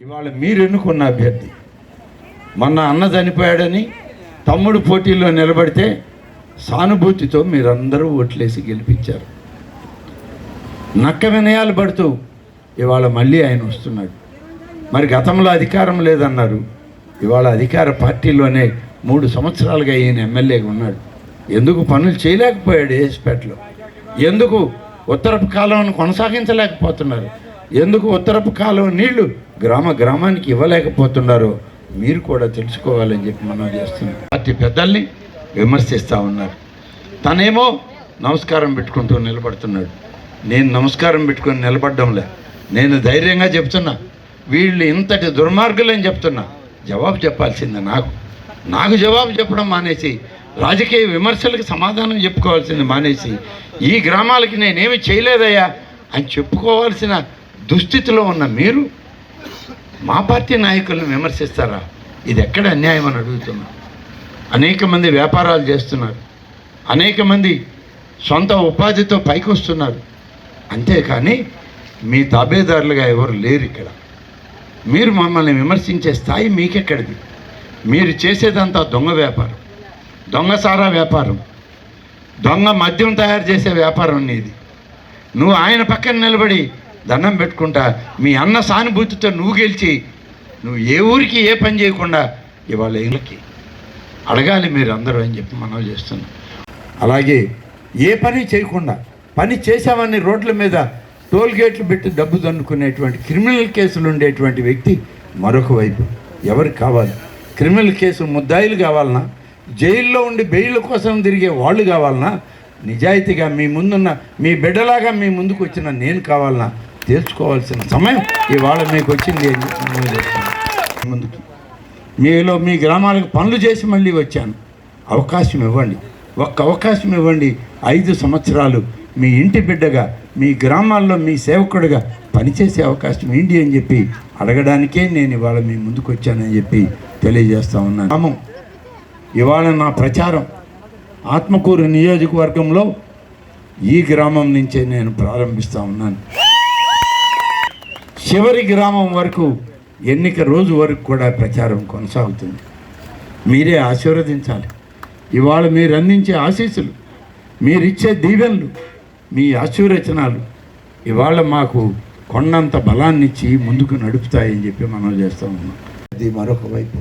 ఇవాళ మీరు ఎన్నుకున్న అభ్యర్థి? మొన్న అన్న చనిపోయాడని తమ్ముడు పోటీల్లో నిలబడితే సానుభూతితో మీరందరూ ఓట్లేసి గెలిపించారు. నక్క వినయాలు పడుతూ ఇవాళ మళ్ళీ ఆయన వస్తున్నాడు. మరి గతంలో అధికారం లేదన్నారు. ఇవాళ అధికార పార్టీలోనే మూడు సంవత్సరాలుగా ఈయన ఎమ్మెల్యేగా ఉన్నాడు. ఎందుకు పనులు చేయలేకపోయాడు ఏఎస్పేటలో ఎందుకు ఉత్తరపు కాలువను కొనసాగించలేకపోతున్నారు? ఎందుకు ఉత్తరపు కాలం నీళ్ళు గ్రామ గ్రామానికి ఇవ్వలేకపోతున్నారో? మీరు కూడా తెలుసుకోవాలని చెప్పి మనం చేస్తున్నాం పార్టీ పెద్దల్ని విమర్శిస్తూ ఉన్నారు. తనేమో నమస్కారం పెట్టుకుంటూ నిలబడుతున్నాడు. నేను నమస్కారం పెట్టుకొని నిలబడ్డంలే. నేను ధైర్యంగా చెప్తున్నా. వీళ్ళు ఇంతటి దుర్మార్గులని చెప్తున్నా. జవాబు చెప్పాల్సిందే నాకు. నాకు జవాబు చెప్పడం మానేసి రాజకీయ విమర్శలకు సమాధానం చెప్పుకోవాల్సింది మానేసి ఈ గ్రామాలకి నేనేమి చేయలేదయ్యా అని చెప్పుకోవాల్సిన దుస్థితిలో ఉన్న మీరు మా పార్టీ నాయకులను విమర్శిస్తారా? ఇది ఎక్కడ అన్యాయం అని అడుగుతున్నా. అనేక మంది వ్యాపారాలు చేస్తున్నారు. అనేక మంది సొంత ఉపాధితో పైకి వస్తున్నారు. అంతేకాని మీ తాబేదారులుగా ఎవరు లేరు ఇక్కడ. మీరు మమ్మల్ని విమర్శించే స్థాయి మీకెక్కడిది? మీరు చేసేదంతా దొంగ వ్యాపారం. దొంగ సారా వ్యాపారం. దొంగ మద్యం తయారు చేసే వ్యాపారం నీది. నువ్వు ఆయన పక్కన నిలబడి దండం పెట్టుకుంటా మీ అన్న సానుభూతితో నువ్వు గెలిచి నువ్వు ఏ ఊరికి ఏ పని చేయకుండా ఇవాళ ఇళ్ళకి అడగాలి మీరు అందరూ అని చెప్పి మనం చేస్తున్నాం. అలాగే ఏ పని చేయకుండా పని చేసామని రోడ్ల మీద టోల్ గేట్లు పెట్టి డబ్బు దన్నుకునేటువంటి క్రిమినల్ కేసులు ఉండేటువంటి వ్యక్తి మరొక వైపు. ఎవరికి కావాలి? క్రిమినల్ కేసు ముద్దాయిలు కావాలన్నా జైల్లో ఉండి బెయిల్ కోసం తిరిగే వాళ్ళు కావాలన్నా నిజాయితీగా మీ ముందున్న మీ బిడ్డలాగా మీ ముందుకు వచ్చిన నేను కావాలన్నా తెలుసుకోవాల్సిన సమయం ఇవాళ మీకు వచ్చింది ముందుకి మీలో మీ గ్రామాలకు పనులు చేసి మళ్ళీ వచ్చాను. అవకాశం ఇవ్వండి. ఒక్క అవకాశం ఇవ్వండి. ఐదు సంవత్సరాలు మీ ఇంటి బిడ్డగా మీ గ్రామాల్లో మీ సేవకుడిగా పనిచేసే అవకాశం ఏంటి అని చెప్పి అడగడానికే నేను ఇవాళ మీ ముందుకు వచ్చానని చెప్పి తెలియజేస్తా ఉన్నాను. గ్రామం ఇవాళ నా ప్రచారం ఆత్మకూరు నియోజకవర్గంలో ఈ గ్రామం నుంచే నేను ప్రారంభిస్తూ ఉన్నాను. చివరి గ్రామం వరకు ఎన్నిక రోజు వరకు కూడా ప్రచారం కొనసాగుతుంది. మీరే ఆశీర్వదించాలి. ఇవాళ మీరు అందించే ఆశీస్సులు మీరిచ్చే దీవెనలు మీ ఆశీర్వచనాలు ఇవాళ మాకు కొండంత బలాన్నిచ్చి ముందుకు నడుపుతాయని చెప్పి మనం చేస్తూ ఉన్నాం. అది మరొక వైపు.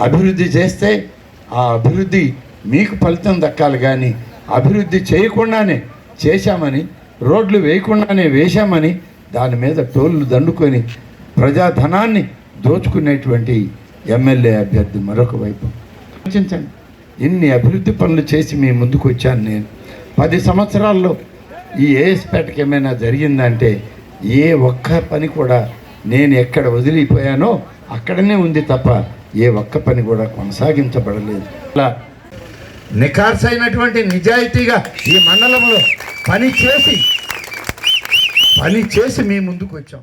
అభివృద్ధి చేస్తే ఆ అభివృద్ధి మీకు ఫలితం దక్కాలి కానీ అభివృద్ధి చేయకుండానే చేశామని రోడ్లు వేయకుండానే వేశామని దాని మీద టోళ్ళు దండుకొని ప్రజాధనాన్ని దోచుకునేటువంటి ఎమ్మెల్యే అభ్యర్థి మరొక వైపు. ఆలోచించండి. ఇన్ని అభివృద్ధి పనులు చేసి మీ ముందుకు వచ్చాను నేను. పది సంవత్సరాల్లో ఈ ఏఎస్పేటకి ఏమైనా జరిగిందంటే ఏ ఒక్క పని కూడా నేను ఎక్కడ వదిలిపోయానో అక్కడనే ఉంది తప్ప ఏ ఒక్క పని కూడా కొనసాగించబడలేదు. అలా నిఖార్సైనటువంటి నిజాయితీగా ఈ మండలంలో పని చేసి పని చేసి మీ ముందుకు వచ్చాం.